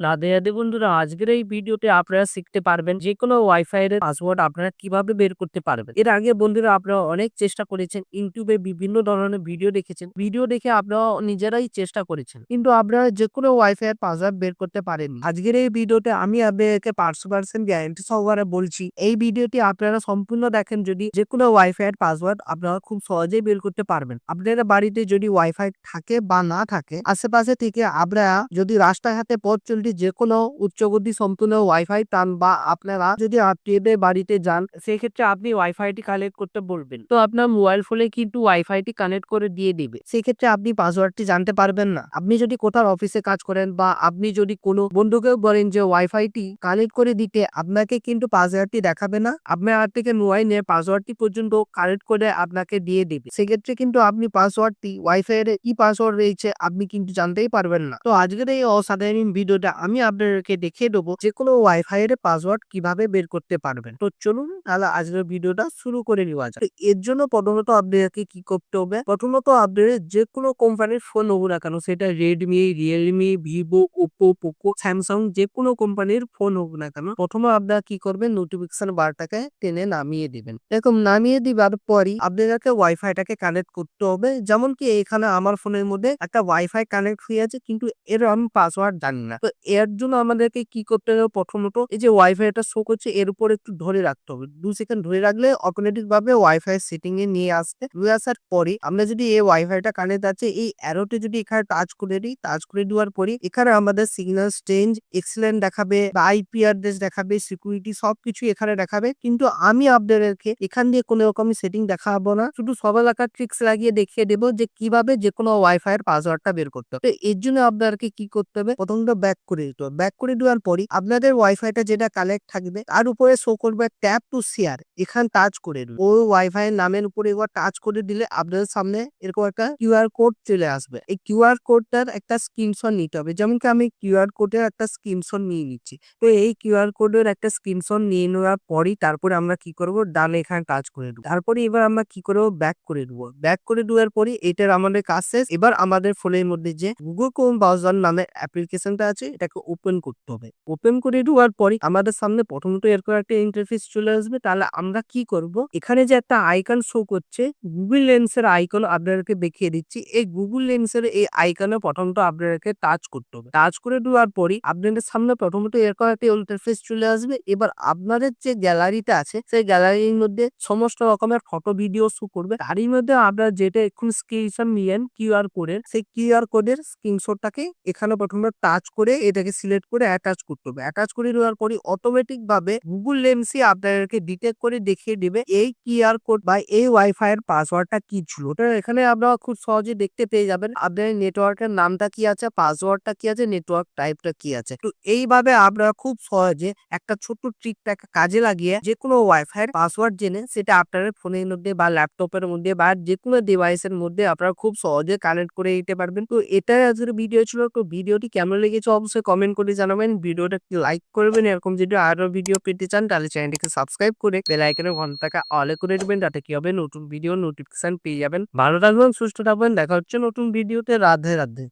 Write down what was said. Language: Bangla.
রাধে রাধে বন্ধুরা, আজকের এই ভিডিওতে আপনারা শিখতে পারবেন যে কোনো ওয়াইফাই এর পাসওয়ার্ড আপনারা কীভাবে বের করতে পারবেন। এর আগে বন্ধুরা আপনারা অনেক চেষ্টা করেছেন ইউটিউবে বিভিন্ন ধরনের ভিডিও দেখেছেন। ভিডিও দেখে আপনারা নিজেরাই চেষ্টা করেছেন। কিন্তু আপনারা যে কোনো ওয়াইফাই এর পাসওয়ার্ড বের করতে পারেন আজকের এই ভিডিওতে আমি আপনাদেরকে পাঁচশো পার্সেন্ট গ্যারান্টি সহকারে বলছি, এই ভিডিওটি আপনারা সম্পূর্ণ দেখেন যদি যে কোনো ওয়াইফাই এর পাসওয়ার্ড আপনারা খুব সহজেই বের করতে পারবেন। আপনারা বাড়িতে যদি ওয়াইফাই থাকে বা না থাকে, আশেপাশে থেকে আপনারা যদি রাস্তাঘাটে পথ চলতে যে কোনো উচ্চগতি সম্পূর্ণ ওয়াইফাই পান বা আপনারা যদি আত্মীয়দের বাড়িতে যান, সেক্ষেত্রে আপনি ওয়াইফাইটি কানেক্ট করতে বলবেন। তো আপনার মোবাইল ফোনে কিন্তু ওয়াইফাইটি কানেক্ট করে দিয়ে দিবে। সেক্ষেত্রে আপনি পাসওয়ার্ডটি জানতে পারবেন না। আপনি যদি কোথাও অফিসে কাজ করেন বা আপনি যদি কোনো বন্ধুকেও বলেন যে ওয়াইফাইটি কানেক্ট করে দিতে, আপনাকে কিন্তু পাসওয়ার্ডটি দেখাবে না। আপনার থেকে মোবাইল নিয়ে পাসওয়ার্ডটি পর্যন্ত কানেক্ট করে আপনাকে দিয়ে দিবে। সেক্ষেত্রে কিন্তু আপনি পাসওয়ার্ডটি ওয়াইফাই এর কি পাসওয়ার্ড রয়েছে, আপনি কিন্তু জানতেই পারবেন না। তো আজকের এই অসাধারণ ভিডিওটা আমি আপনাদেরকে দেখিয়ে দেবো যে কোনো ওয়াইফাই এর পাসওয়ার্ড কীভাবে বের করতে পারবেন। তো চলুন তাহলে আজকের ভিডিওটা শুরু করে নেওয়া যাক। এর জন্য প্রথমত আপনাদেরকে কি করতে হবে? প্রথমত আপনাদের যে কোনো কোম্পানির ফোন হোক না কেন, সেটা Redmi Realme Vivo Oppo Poco Samsung যে কোনো কোম্পানির ফোন হোক না কেন, প্রথমে আপনারা কি করবেন? নোটিফিকেশন বারটাকে টেনে নামিয়ে দিবেন। এরকম নামিয়ে দিবার পরই আপনাদেরকে ওয়াইফাইটাকে কানেক্ট করতে হবে। যেমন কি এখানে আমার ফোনের মধ্যে একটা ওয়াইফাই কানেক্ট হয়ে আছে, কিন্তু এর আমি পাসওয়ার্ড জানি না। তো এর জন্য আমাদেরকে কি করতে হবে? প্রথমত এই যে ওয়াইফাই ওয়াইফাইটা শো করছে, এর উপর একটু ধরে রাখতে হবে। দু সেকেন্ড ধরে রাখলে অটোমেটিক ভাবে ওয়াইফাই সেটিং এ নিয়ে আসতে। নিয়ে আসার পরে আমরা যদি এই ওয়াইফাইটা কানেক্ট আছে, এই অ্যারোতে যদি এখানে টাচ করে দিই টাচ করে দেওয়ার পরে এখানে আমাদের সিগন্যাল স্ট্রেঞ্জ এক্সিলেন্ট দেখাবে, বা আইপি অ্যাড্রেস দেখাবে সিকিউরিটি সবকিছু এখানে দেখাবে। কিন্তু আমি আপনাদেরকে এখান দিয়ে কোনো রকমই সেটিং দেখাবো না। শুধু সব এলাকার ট্রিক্স লাগিয়ে দেখিয়ে দেবো যে কীভাবে যে কোনো ওয়াইফাই এর পাসওয়ার্ডটা বের করতে হবে। তো এর জন্য আপনাদেরকে কি করতে হবে? প্রথমত ব্যাক করে দিতে। হবে ব্যাক করে দেওয়ার পরই আপনাদের ওয়াইফাইটা যেটা কালেক্ট থাকবে, তার উপরে শো করবে ট্যাপ টু শেয়ার এখান টাচ করে দিন ওই ওয়াইফাই এর নামের উপরে একবার টাচ করে দিলে আপনাদের সামনে এরকম একটা কিউআর কোড চলে আসবে। এই কিউআর কোডটার একটা স্ক্রিনশট নিতে হবে। যেমন কি আমি কিউআর কোডের একটা স্ক্রিনশট নিয়ে নিচ্ছি। তো এই কিউআর কোডের একটা স্ক্রিনশট নিয়ে নেওয়ার পরই তারপরে আমরা কি করব? ডান এখানে টাচ করে দেবো। তারপরে এবার আমরা কি করব? ব্যাক করে দেবো। ব্যাক করে দেওয়ার পরই এটার আমাদের কাজ শেষ। এবার আমাদের ফোনের মধ্যে যে গুগল ক্রোম ব্রাউজার নামে অ্যাপ্লিকেশনটা আছে এটাকে ওপেন করতে হবে। ওপেন করে দেওয়ার পরে আমাদের সামনে প্রথমত এরকম একটা ইন্টারফেস চলে আসবে। তাহলে আমরা কি করব? এখানে যে একটা আইকন শো করছে গুগল লেন্সের আইকন আপনাদেরকে দেখিয়ে দিচ্ছি। এই গুগল লেন্সের এই আইকনে প্রথমত আপনাদেরকে টাচ করতে হবে। টাচ করে দেওয়ার পরে আপনাদের সামনে প্রথমত এরকম একটা ইন্টারফেস চলে আসবে। এবার আপনাদের যে গ্যালারিটা আছে, সেই গ্যালারির মধ্যে সমস্ত রকমের ফটো ভিডিও শো করবে। তারই মধ্যে আপনারা যেটা এখন স্ক্রিনশট নিয়েন কিউআর কোডের সেই কিউআর কোডের স্ক্রিনশটটাকে এখানে প্রথমে টাচ করে এটাকে সিলেক্ট করে অ্যাটাচ করতে হবে। অ্যাটাচ করে দেওয়ার পরে অটোমেটিক ভাবে গুগল লেন্সই আপনাদেরকে ডিটেক্ট করে দেখিয়ে দিবে এই কিউআর কোড বা এই ওয়াইফাই এর পাসওয়ার্ডটা কি ছিল। ওটা এখানে আপনারা খুব সহজে দেখতে পেয়ে যাবেন আপনার নেটওয়ার্কের নামটা কি আছে, পাসওয়ার্ডটা কি আছে, নেটওয়ার্ক টাইপটা কি আছে। তো এইভাবে আপনারা খুব সহজে একটা ছোট্ট ট্রিকটাকে কাজে লাগিয়ে যে কোনো ওয়াইফাই এর পাসওয়ার্ড জেনে সেটা আপনার ফোনের মধ্যে বা ল্যাপটপের মধ্যে বা যে কোনো ডিভাইসের মধ্যে আপনারা খুব সহজে কানেক্ট করে দিতে পারবেন। তো এটাই আজকের ভিডিও ছিল। তো ভিডিওটি কেমন লেগেছে অবশ্যই কমেন্ট করে জানাবেন। ভিডিওটা লাইক করবেন। এরকম যদি আরও ভিডিও পেতে চান, তাহলে চ্যানেলটিকে সাবস্ক্রাইব করে বেল আইকনের ঘন্টাকে অলে করে দেবেন। যাতে কি হবে? নতুন ভিডিও নোটিফিকেশন পেয়ে যাবেন। ভালো থাকবেন, সুস্থ থাকবেন। দেখা হচ্ছে নতুন ভিডিওতে রাধে রাধে।